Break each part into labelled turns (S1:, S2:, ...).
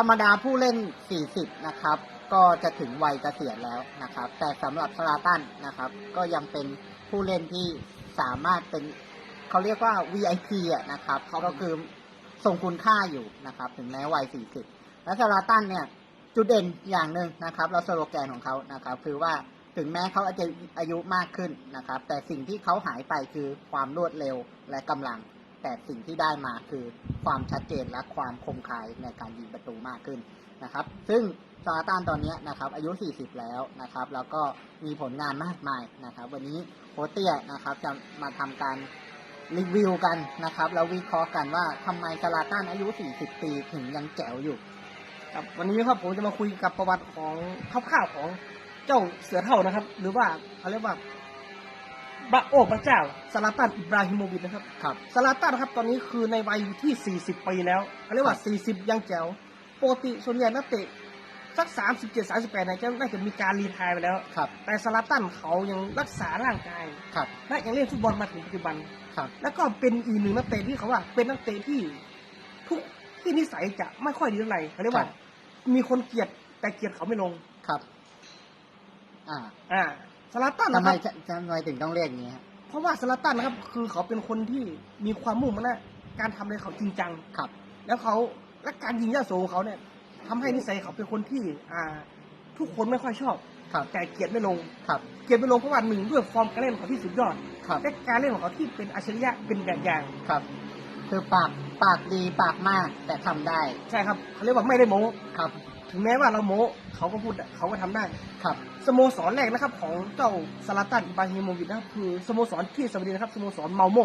S1: ธรรมดาผู้เล่น 40 นะครับ ก็จะถึงวัยเกษียณแล้วนะครับ แต่สำหรับสลาตันนะครับ ก็ยังเป็นผู้เล่นที่สามารถเป็นเขาเรียกว่า VIP อะนะครับเขาก็คือทรงคุณค่าอยู่นะครับ ถึงแม้วัย 40 และสลาตันเนี่ย จุดเด่นอย่างหนึ่งนะครับแล้วสโลแกนของเขานะครับ คือว่าถึงแม้เขาอาจจะอายุมากขึ้นนะครับ แต่สิ่งที่เขาหายไปคือความรวดเร็วและกำลัง แต่สิ่งที่ได้มาคือความชัดเจนและความคมคายในการยิงประตูมากขึ้นนะครับ ซึ่งซาตานตอนนี้นะครับอายุ 40 แล้วนะครับ แล้วก็มีผลงานมากมายนะครับ วันนี้โคเตียนะครับจะมาทำการรีวิวกันนะครับ แล้ววิเคราะห์กันว่าทำไมซาลาตันอายุ 40 ปีถึงยังแจ๋วอยู่
S2: ครับวันนี้ครับผมจะมาคุยกับประวัติของคร่าวๆของเจ้าเสือเท่านะครับ หรือว่าเขาเรียกว่า บะโอ้พระเจ้าซาลาตันอิบราฮิโมวิชนะครับ
S1: ครับ
S2: ซาลาตันนะครับตอนนี้คือในวัยที่ 40 ปีแล้วเขาเรียกว่า 40 ยังแจ๋วปกติส่วนใหญ่นักเตะสัก 37 38เนี่ยจะน่าจะมีการรีไทายไปแล้ว
S1: ครับ
S2: แต่ซาลาตันเขายังรักษาร่างกาย
S1: ครับ
S2: และยังเล่นฟุตบอลมาถึงปัจจุบัน
S1: ครับ
S2: แล้วก็เป็นอีกหนึ่งนักเตะที่เขาว่า เป็นนักเตะที่ทุกที่นิสัยจะไม่ค่อยดีเท่าไหร่เขาเรียกว่า มีคนเกลียดแต่เกลียดเขาไม่ลง
S1: ครับ อ่า
S2: อ่า สลาตัน
S1: ทำ
S2: นะ
S1: ไม
S2: ครับ
S1: จะทำไมถึงต้องเรียกอย่างนี้ครับ
S2: เพราะว่าสลาตันนะครับ คือเขาเป็นคนที่มีความมุ่งมั่นนะการทำอะไรเขาจริงจัง
S1: ครับ
S2: แล้วเขาและการยิงยาโสของเขาเนี่ยทำให้นิสัยเขาเป็นคนที่ อ่า ทุกคนไม่ค่อยชอบ
S1: ครับ
S2: แต่เกลียดไม่ลง
S1: ครับ
S2: เกลียดไม่ลงเพราะว่าหนึ่งด้วยฟอร์มการเล่นของเขาที่สุดยอด
S1: ครับ
S2: และการเล่นของเขาที่เป็นอัจฉริยะเป็นแบบอย่าง
S1: ครับ คือปาก ปากดี ปากมาก แต่ทำได้
S2: ใช่ครับเขาเรียกว่าไม่ได้โม้
S1: ครับ
S2: ถึงแม้ว่าเราโม้เขาก็พูดเขาก็ทำได้
S1: ครับ
S2: สโมสรแรกนะครับ ของเจ้าซาลาตันอิบราฮิโมวิชนะครับคือสโมสรที่สวัสดีนะครับสโมสรเมาโม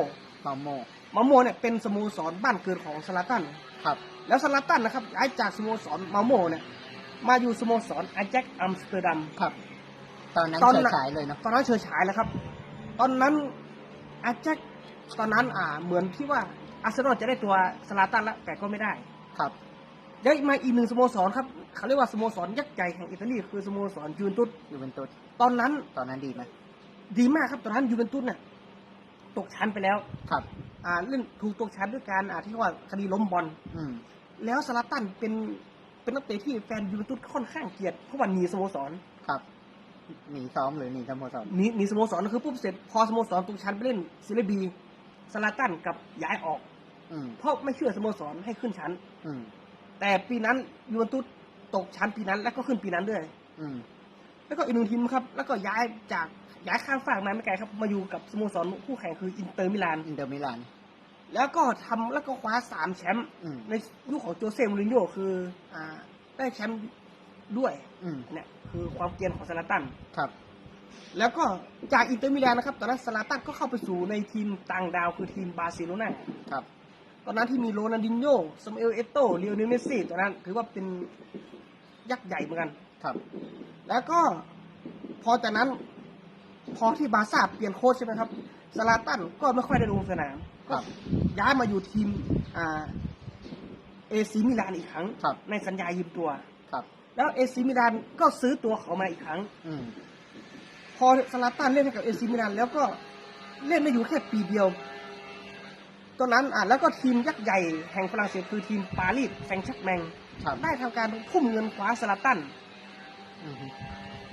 S1: เมาโม
S2: เมาโมเนี่ยเป็นสโมสรบ้านเกิดของซาลาตัน
S1: ครับ
S2: แล้วซาลาตันนะครับย้ายจากสโมสรเมาโมเนี่ยมาอยู่สโมสรอาแจ็คอัมสเตอร์ดัม
S1: ครับ ตอนนั้น
S2: ตอน
S1: เฉ
S2: น่ะ
S1: ยฉายเลยเนาะ
S2: ตอนนั้นเฉยฉายแล้วครับ ตอนนั้นอาแจ็คตอนนั้นอ่าเหมือนที่ว่าอาร์เซนอลจะได้ตัวซาลาตันแล้วแต่ก็ไม่ได้
S1: ครับ
S2: ย้ายมาอีกหนึ่งสโมสรครับ เขาเรียกว่าสโมสรยักษ์ใหญ่แห่งอิตาลีคือสโมสรยูเวนตุส
S1: อยู่เป็นตุส
S2: ตอนนั้น
S1: ตอนนั้นดีไหม
S2: ดีมากครับตอนนั้นยูเวนตุสเนี่ยตกชั้นไปแล้ว
S1: ครับ
S2: อ่าเล่นถูกตกชั้นด้วยการอ่าที่ว่าคดีล้มบอล
S1: อืม
S2: แล้วซาลาตันเป็นเป็นนักเตะที่แฟนยูเวนตุสค่อนข้างเกลียดเพราะว่าหนีสโมสร
S1: ครับหนีซ้อมหรือหนีสโมสร
S2: หนีหนีสโมสรคือปุ๊บเสร็จพอสโมสรตกชั้นไปเล่นซีเรียบีซาลาตันกับย้ายออก
S1: อืม
S2: เพราะไม่เชื่อสโมสรให้ขึ้นชั้น
S1: อืม
S2: แต่ปีนั้นยูเวนตุส ตกชั้นปีนั้น แล้วก็ขึ้นปีนั้นด้วย
S1: อืม
S2: แล้วก็อีกหนึ่งทีมครับ แล้วก็ย้ายจากย้ายข้ามฝากมาไม่ไกลครับ มาอยู่กับสโมสรคู่แข่งคืออินเตอร์มิลาน
S1: อินเตอร์มิลาน
S2: แล้วก็ทำแล้วก็คว้าสามแชมป์
S1: อืม
S2: ในยุคของโจเซ่มูรินโญ่คือ อ่า ได้แชมป์ด้วย
S1: อืม
S2: เนี่ยคือความเกรียนของซาลาตัน
S1: ครับ
S2: แล้วก็จากอินเตอร์มิลานนะครับ ตอนนั้นซาลาตันก็เข้าไปสู่ในทีมต่างดาวคือทีมบาร์เซโลนา
S1: ครับ
S2: ตอนนั้นที่มีโรนัลดินโญ่ซามูเอลเอโต้เลโอเนลเมสซี่ตอนนั้น ถือว่าเป็น ยักษ์ใหญ่เหมือนกัน
S1: ครับ
S2: แล้วก็พอจากนั้น พอที่บาร์ซ่าเปลี่ยนโค้ชใช่ไหมครับซาลาตันก็ไม่ค่อยได้ลงสนาม
S1: ครั
S2: ก็
S1: บ
S2: ย้ายมาอยู่ทีมอ่าเอซีมิลานอีกครั้ง
S1: ครับ
S2: ในสัญญายืมตัว
S1: ครับ
S2: แล้วเอซีมิลานก็ซื้อตัวเขามาอีกครั้ง
S1: อืม
S2: พอซาลาตันเล่นให้กับเอซีมิลานแล้วก็เล่นได้อยู่แค่ปีเดียวตอนนั้นอะแล้วก็ทีมยักษ์ใหญ่แห่งฝรั่งเศสคือทีมปารีสแซงต์แชักแมง
S1: ครับ
S2: ได้ทำการทุ่มเงินคว้าซาลาตัน
S1: อืม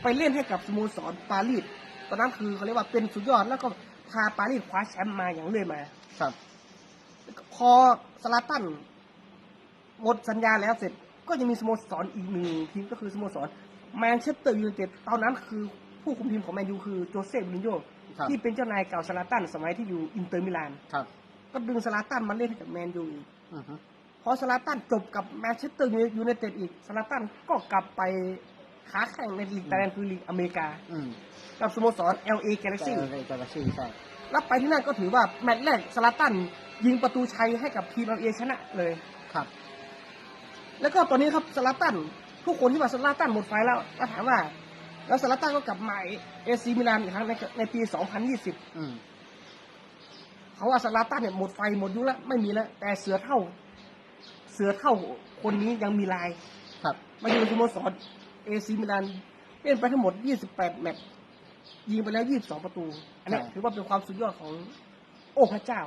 S2: ไปเล่นให้กับสโมสรปารีสตอนนั้นคือเขาเรียกว่าเป็นสุดยอด แล้วก็พาปารีสคว้าแชมป์มาอย่างเรื่อยมา
S1: ครับ
S2: พอซาลาตันหมดสัญญาแล้วเสร็จ ก็ยังมีสโมสรอีกหนึ่งทีมก็คือสโมสรแมนเชสเตอร์ยูไนเต็ดตอนนั้นคือผู้คุมทีมของแมนยูคือโจเซ่มูรินโญ่
S1: ครับ
S2: ที่เป็นเจ้านายเก่าซาลาตันสมัยที่อยู่อินเตอร์มิลาน
S1: ครับ
S2: ก็ดึงซาลาตันมาเล่นให้กับแมนยูอีก
S1: อืม
S2: พอซาลาตันจบกับแมนเชสเตอร์ยูไนเต็ดอีกซาลาตันก็กลับไปค้าแข่งในลีกไต้แลนด์คือลีกอเมริกา
S1: อืม
S2: กับสโมสร LA
S1: แต่
S2: Galaxy
S1: เลยกาลาซี่ใช่
S2: รับไปที่นั่นก็ถือว่าแมตช์แรกซาลาตันยิงประตูชัยให้กับทีม LA ชนะเลย
S1: ครับ
S2: แล้วก็ตอนนี้ครับซาลาตันทุกคนที่ว่าซาลาตันหมดไฟแล้วก็ถามว่า แล้วซาลาตันก็กลับมาเอซีมิลานอีกครั้งในในปี 2020
S1: อืม
S2: เขาว่าซาลาตันเนี่ยหมดไฟหมดยุคแล้วไม่มีแล้วแต่เสือเท่า เสือเท่าคนนี้ยังมีลาย
S1: ครับ
S2: มาอยู่สโมสรเอซีมิลานเล่นไปทั้งหมด 28 แมตช์ยิงไปแล้ว 22 ประตู อันนี้
S1: ใช่
S2: ถือว่าเป็นความสุดยอดของโอ้พระเจ้า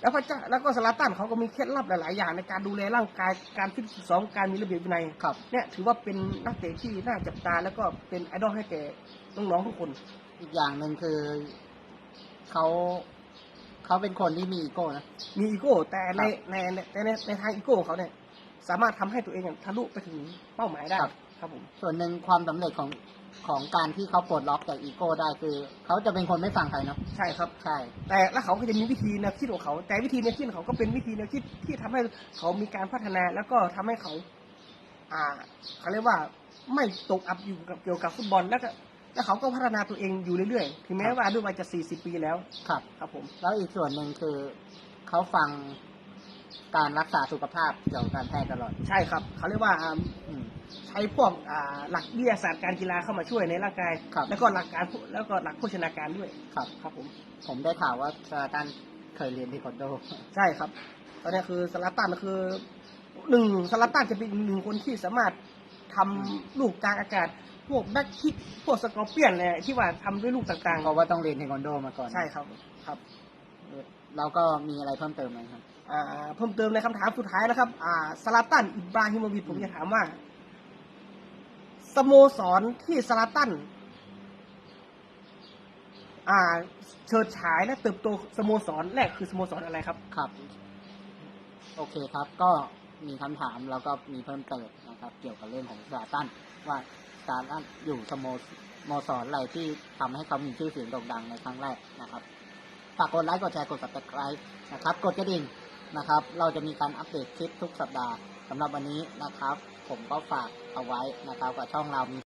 S2: แล้วก็จะแล้วก็สลาตันเขาก็มีเคล็ดลับหลาย ๆ อย่างในการดูแลร่างกายการฟิตซ้อมการมีระเบียบวินัย
S1: ครับ
S2: เนี่ยถือว่าเป็นนักเตะที่น่าจับตาแล้วก็เป็นไอดอลให้แก่น้อง ๆ ทุกคน
S1: อีกอย่างหนึ่งคือเขา เขาเป็นคนที่มีอีโก้นะ
S2: มีอีโก้แต่ใน
S1: ครับ
S2: ในในในในในทางอีโก้ของเขาเนี่ย สามารถทำให้ตัวเองทะลุไปถึงเป้าหมายได้
S1: ครับ
S2: ครับผม
S1: ส่วนหนึ่งความสำเร็จของของการที่เขาปลดล็อกจากอีโก้ได้คือ เขาจะเป็นคนไม่ฟังใครเนาะ
S2: ใช่ครับ
S1: ใช่
S2: แต่แล้วเขาก็จะมีวิธีแนวคิดของเขา แต่วิธีแนวคิดของเขาก็เป็นวิธีแนวคิดที่ทำให้เขามีการพัฒนาแล้วก็ทำให้เขา อ่าเขาเรียกว่าไม่ตกอับอยู่กับเกี่ยวกับฟุตบอลแล้วก็ แล้วเขาก็พัฒนาตัวเองอยู่เรื่อยๆ ถึงแม้ว่าด้วยวัยจะ 40 ปีแล้ว
S1: ครับ
S2: ครับผม
S1: แล้วอีกส่วนหนึ่งคือเขาฟังการรักษาสุขภาพเกี่ยวกับการแพทย์ตลอด
S2: ใช่ครับ เขาเรียกว่าอ่า
S1: อืม
S2: ใช้พวกอ่าหลักวิทยาศาสตร์การกีฬาเข้ามาช่วยในร่างกาย
S1: ครับ
S2: แล้วก็หลักการแล้วก็หลักโภชนาการด้วย
S1: ครับ
S2: ครับผม
S1: ผมได้ข่าวว่าซาตันเคยเรียนเทควันโด
S2: ใช่ครับ ตอนนี้คือสลาตันคือหนึ่งสลาตันจะเป็นหนึ่งคนที่สามารถทำลูกกลางอากาศ พวกแบ็คคิกพวกสกอร์เปียนอะไรที่ว่าทำด้วยลูกต่าง
S1: เพราะว่าต้องเรียนเทควันโดมาก่อน
S2: ๆ ใช่ครับครับ
S1: แล้วก็มีอะไรเพิ่มเติมไหมครับ
S2: อ่าเพิ่มเติมในคำถามสุดท้ายนะครับ อ่าสลาตันอิบราฮิโมวิชผมจะถามว่า สโมสรที่สลาตัน อ่าเฉิดฉายและเติบโตสโมสรแรกคือสโมสรอะไรครับ
S1: ครับ โอเคครับก็มีคำถามแล้วก็มีเพิ่มเติมนะครับ เกี่ยวกับเรื่องของซาตันว่า ซาตันอยู่สโมสโมสรอะไรที่ทำให้เขามีชื่อเสียงโด่งดังในครั้งแรกนะครับฝากกดไลค์กดแชร์กด subscribe นะครับ กดกระดิ่งนะครับ เราจะมีการอัปเดตคลิปทุกสัปดาห์สำหรับวันนี้นะครับ ผมก็ฝากเอาไว้นะครับกับช่องเรามี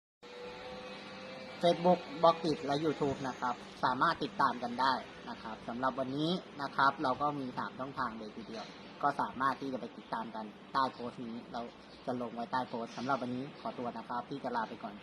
S1: Facebook บล็อกดิและ YouTube นะครับ สามารถติดตามกันได้นะครับสำหรับวันนี้นะครับ เราก็มีสามช่องทางเลยทีเดียว ก็สามารถที่จะไปติดตามกันใต้โพสต์นี้ เราจะลงไว้ใต้โพสต์สำหรับวันนี้ขอตัวนะครับ พี่จะลาไปก่อน